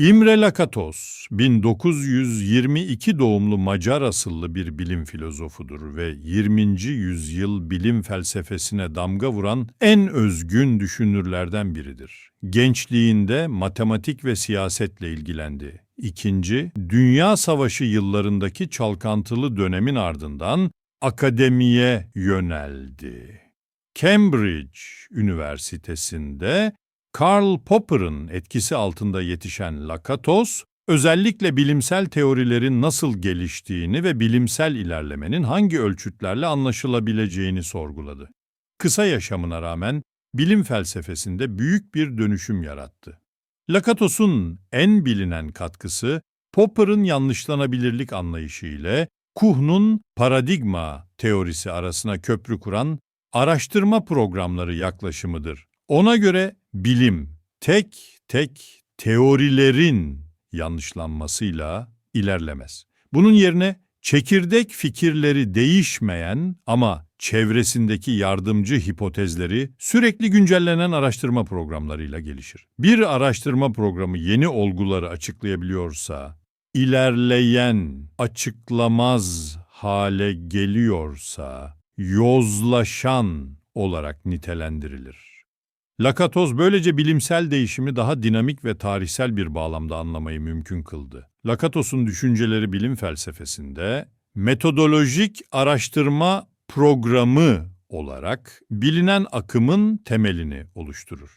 İmre Lakatos, 1922 doğumlu Macar asıllı bir bilim filozofudur ve 20. yüzyıl bilim felsefesine damga vuran en özgün düşünürlerden biridir. Gençliğinde matematik ve siyasetle ilgilendi. İkinci, Dünya Savaşı yıllarındaki çalkantılı dönemin ardından akademiye yöneldi. Cambridge Üniversitesi'nde Karl Popper'ın etkisi altında yetişen Lakatos, özellikle bilimsel teorilerin nasıl geliştiğini ve bilimsel ilerlemenin hangi ölçütlerle anlaşılabileceğini sorguladı. Kısa yaşamına rağmen bilim felsefesinde büyük bir dönüşüm yarattı. Lakatos'un en bilinen katkısı, Popper'ın yanlışlanabilirlik anlayışı ile Kuhn'un paradigma teorisi arasına köprü kuran araştırma programları yaklaşımıdır. Ona göre bilim tek tek teorilerin yanlışlanmasıyla ilerlemez. Bunun yerine çekirdek fikirleri değişmeyen ama çevresindeki yardımcı hipotezleri sürekli güncellenen araştırma programlarıyla gelişir. Bir araştırma programı yeni olguları açıklayabiliyorsa, ilerleyen, açıklamaz hale geliyorsa, yozlaşan olarak nitelendirilir. Lakatoz böylece bilimsel değişimi daha dinamik ve tarihsel bir bağlamda anlamayı mümkün kıldı. Lakatos'un düşünceleri bilim felsefesinde metodolojik araştırma programı olarak bilinen akımın temelini oluşturur.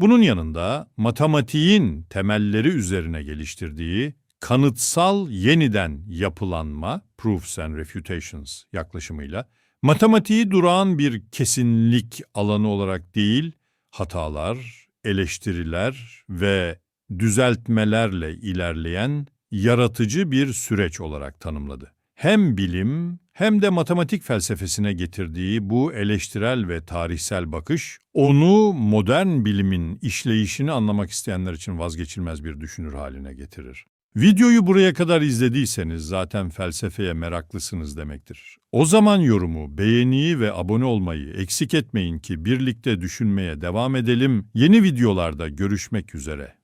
Bunun yanında matematiğin temelleri üzerine geliştirdiği kanıtsal yeniden yapılanma, proofs and refutations yaklaşımıyla, matematiği durağan bir kesinlik alanı olarak değil, hatalar, eleştiriler ve düzeltmelerle ilerleyen yaratıcı bir süreç olarak tanımladı. Hem bilim hem de matematik felsefesine getirdiği bu eleştirel ve tarihsel bakış, onu modern bilimin işleyişini anlamak isteyenler için vazgeçilmez bir düşünür haline getirir. Videoyu buraya kadar izlediyseniz zaten felsefeye meraklısınız demektir. O zaman yorumu, beğeniyi ve abone olmayı eksik etmeyin ki birlikte düşünmeye devam edelim. Yeni videolarda görüşmek üzere.